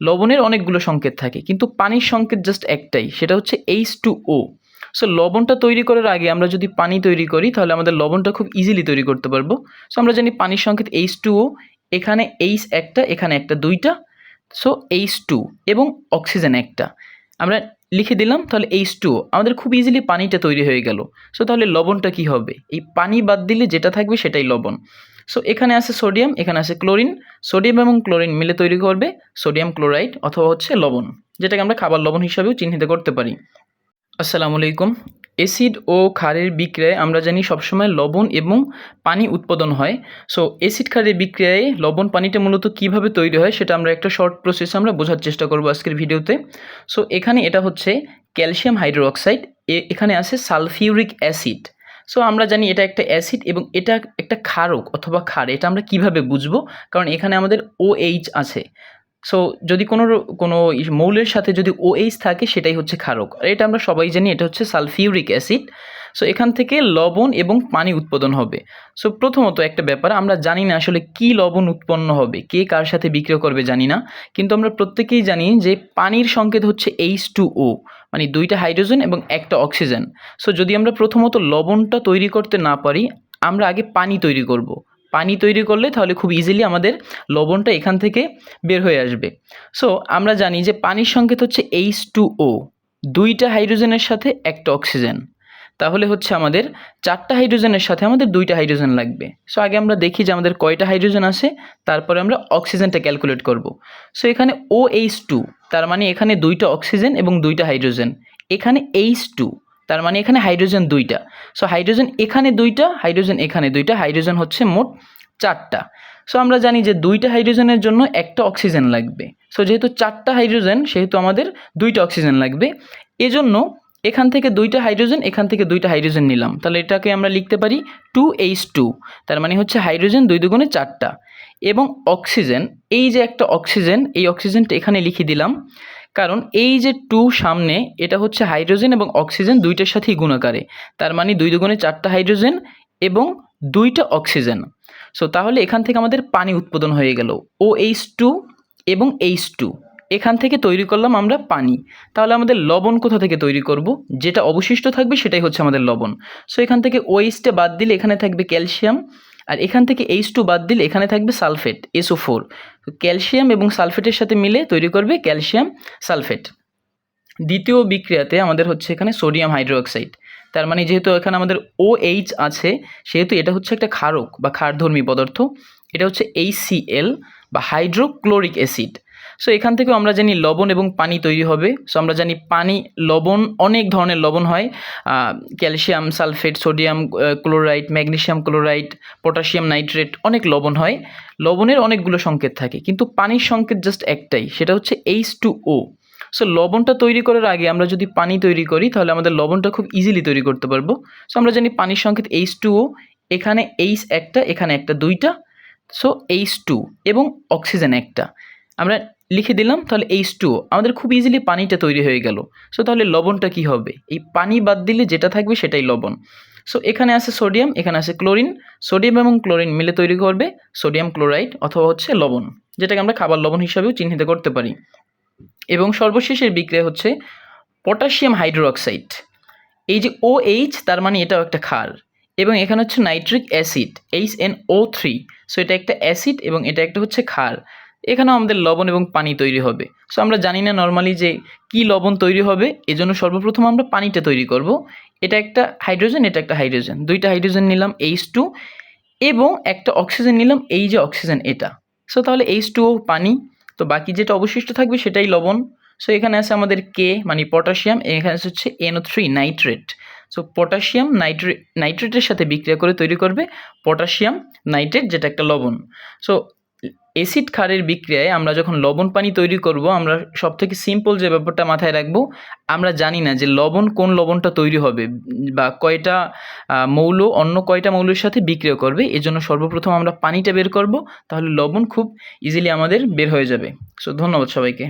লবণের অনেকগুলো সংকেত থাকে, কিন্তু পানির সংকেত জাস্ট একটাই, সেটা হচ্ছে এইচ টু ও সো লবণটা তৈরি করার আগে আমরা যদি পানি তৈরি করি, তাহলে আমাদের লবণটা খুব ইজিলি তৈরি করতে পারব। সো আমরা জানি পানির সংকেত এইচ টু ও এখানে এইচ একটা, এখানে একটা দুইটা। সো এইচ টু এবং অক্সিজেন একটা। আমরা লিখে দিলাম, তাহলে এইচ টু আমাদের খুব ইজিলি পানিটা তৈরি হয়ে গেল। সো তাহলে লবণটা কি হবে? এই পানি বাদ দিলে যেটা থাকবে সেটাই লবণ। সো এখানে আছে সোডিয়াম এখানে আছে ক্লোরিন সোডিয়াম এবং ক্লোরিন মিলে তৈরি করবে সোডিয়াম ক্লোরাইড অথবা হচ্ছে লবণ, যেটাকে আমরা খাবার লবণ হিসাবেও চিহ্নিত করতে পারি। আসসালামু আলাইকুম। অ্যাসিড ও ক্ষারের বিক্রিয়ায় আমরা জানি সবসময় লবণ এবং পানি উৎপাদন হয়। সো, অ্যাসিড ক্ষারের বিক্রিয়ায় লবণ পানিটা মূলত কীভাবে তৈরি হয় সেটা আমরা একটা শর্ট প্রসেসে আমরা বোঝার চেষ্টা করব আজকের ভিডিওতে। সো, এখানে এটা হচ্ছে ক্যালসিয়াম হাইড্রোক্সাইড এখানে আছে সালফিউরিক অ্যাসিড। সো আমরা জানি এটা একটা অ্যাসিড এবং এটা একটা ক্ষারক অথবা ক্ষার। এটা আমরা কীভাবে বুঝব? কারণ এখানে আমাদের OH আছে। সো যদি কোনো কোনো মৌলের সাথে যদি OH থাকে, সেটাই হচ্ছে ক্ষারক। আর এটা আমরা সবাই জানি, এটা হচ্ছে সালফিউরিক অ্যাসিড। সো এখান থেকে লবণ এবং পানি উৎপাদন হবে। সো প্রথমত একটা ব্যাপার, আমরা জানি না আসলে কি লবণ উৎপন্ন হবে, কে কার সাথে বিক্রিয়া করবে জানি না। কিন্তু আমরা প্রত্যেকেই জানি যে পানির সংকেত হচ্ছে এইচ টু ও মানে দুইটা হাইড্রোজেন এবং একটা অক্সিজেন। সো যদি আমরা প্রথমত লবণটা তৈরি করতে না পারি, আমরা আগে পানি তৈরি করব। পানি তৈরি করলে তাহলে খুব ইজিলি আমাদের লবণটা এখান থেকে বের হয়ে আসবে। সো আমরা জানি যে পানির সংকেত হচ্ছে এইচ টু ও দুইটা হাইড্রোজেনের সাথে একটা অক্সিজেন। তাহলে হচ্ছে আমাদের চারটা হাইড্রোজেনের সাথে আমাদের দুইটা হাইড্রোজেন লাগবে। সো আগে আমরা দেখি যে আমাদের কয়টা হাইড্রোজেন আছে, তারপরে আমরা অক্সিজেনটা ক্যালকুলেট করব। সো এখানে ও এইচ টু তার মানে এখানে দুইটা অক্সিজেন এবং দুইটা হাইড্রোজেন। এখানে এইচ টু তার মানে এখানে হাইড্রোজেন দুইটা। সো হাইড্রোজেন এখানে দুইটা, হাইড্রোজেন এখানে দুইটা, হাইড্রোজেন হচ্ছে মোট চারটা। সো আমরা জানি যে দুইটা হাইড্রোজেনের জন্য একটা অক্সিজেন লাগবে। সো যেহেতু চারটা হাইড্রোজেন, সেহেতু আমাদের দুইটা অক্সিজেন লাগবে। এজন্য এখান থেকে দুইটা হাইড্রোজেন, এখান থেকে দুইটা হাইড্রোজেন নিলাম। তাহলে এটাকে আমরা লিখতে পারি টু এইচ টু তার মানে হচ্ছে হাইড্রোজেন দুই দুগুণে চারটা। এবং অক্সিজেন, এই যে একটা অক্সিজেন, এই অক্সিজেনটা এখানে লিখে দিলাম। কারণ এই যে টু সামনে, এটা হচ্ছে হাইড্রোজেন এবং অক্সিজেন দুইটার সাথেই গুণাকারে। তার মানে দুই দুগুণে চারটা হাইড্রোজেন এবং দুইটা অক্সিজেন। সো তাহলে এখান থেকে আমাদের পানি উৎপাদন হয়ে গেল। ও এইচ টু এবং এইচ টু এখান থেকে তৈরি করলাম আমরা পানি। তাহলে আমাদের লবণ কোথা থেকে তৈরি করব? যেটা অবশিষ্ট থাকবে সেটাই হচ্ছে আমাদের লবণ। সো এখান থেকে ওএইচটা বাদ দিলে এখানে থাকবে ক্যালসিয়াম আর এখান থেকে এইচ টু বাদ দিলে এখানে থাকবে সালফেট এসও ফোর ক্যালসিয়াম এবং সালফেটের সাথে মিলে তৈরি করবে ক্যালসিয়াম সালফেট দ্বিতীয় বিক্রিয়াতে আমাদের হচ্ছে এখানে সোডিয়াম হাইড্রোক্সাইড তার মানে যেহেতু এখানে আমাদের ও এইচ আছে, সেহেতু এটা হচ্ছে একটা ক্ষারক বা ক্ষারধর্মী পদার্থ। এটা হচ্ছে এইচসিএল বা হাইড্রোক্লোরিক অ্যাসিড সো এখান থেকেও আমরা জানি লবণ এবং পানি তৈরি হবে। সো আমরা জানি পানি, লবণ, অনেক ধরনের লবণ হয়। Calcium, sulphate, sodium chloride magnesium chloride, potassium, nitrate অনেক লবণ হয়। লবণের অনেকগুলো সংকেত থাকে, কিন্তু পানির সংকেত জাস্ট একটাই, সেটা হচ্ছে এইচ টু ও সো লবণটা তৈরি করার আগে আমরা যদি পানি তৈরি করি, তাহলে আমাদের লবণটা খুব ইজিলি তৈরি করতে পারব। সো আমরা জানি পানির সংকেত এইচ টু ও এখানে এইচ একটা, এখানে একটা দুইটা। সো এইচ টু এবং অক্সিজেন একটা। আমরা লিখে দিলাম, তাহলে এইচ টু আমাদের খুব ইজিলি পানিটা তৈরি হয়ে গেল। সো তাহলে লবণটা কি হবে? এই পানি বাদ দিলে যেটা থাকবে সেটাই লবণ। সো এখানে আছে সোডিয়াম এখানে আছে ক্লোরিন সোডিয়াম এবং ক্লোরিন মিলে তৈরি করবে সোডিয়াম ক্লোরাইড অথবা হচ্ছে লবণ, যেটাকে আমরা খাবার লবণ হিসাবেও চিহ্নিত করতে পারি। এবং সর্বশেষের বিক্রিয়া হচ্ছে পটাশিয়াম হাইড্রোক্সাইড এই যে ও এইচ তার মানে এটাও একটা ক্ষার। এবং এখানে হচ্ছে nitric acid H N O three so এটা একটা অ্যাসিড এবং এটা একটা হচ্ছে ক্ষার। এখানেও আমাদের লবণ এবং পানি তৈরি হবে। সো আমরা জানি না নর্মালি যে কি লবণ তৈরি হবে, এজন্য সর্বপ্রথম আমরা পানিটা তৈরি করব। এটা একটা হাইড্রোজেন এটা একটা হাইড্রোজেন দুইটা হাইড্রোজেন নিলাম এইচ টু এবং একটা অক্সিজেন নিলাম এই যে অক্সিজেন এটা। সো তাহলে এইচ টু পানি। তো বাকি যেটা অবশিষ্ট থাকবে সেটাই লবণ। সো এখানে আছে আমাদের কে মানে পটাশিয়াম এখানে হচ্ছে N O three nitrate so potassium nitrate নাইট্রেটের সাথে বিক্রিয়া করে তৈরি করবে পটাশিয়াম নাইট্রেট যেটা একটা লবণ। সো অ্যাসিড ক্ষারের বিক্রিয়ায় আমরা যখন লবণ পানি তৈরি করব, আমরা সব থেকে সিম্পল যে ব্যাপারটা মাথায় রাখব, আমরা জানি না যে লবণ কোন লবণটা তৈরি হবে বা কয়টা মৌল অন্য কয়টা মৌলের সাথে বিক্রিয়া করবে, এজন্য সর্বপ্রথম আমরা পানিটা বের করব, তাহলে লবণ খুব ইজিলি আমাদের বের হয়ে যাবে। সো ধন্যবাদ সবাইকে।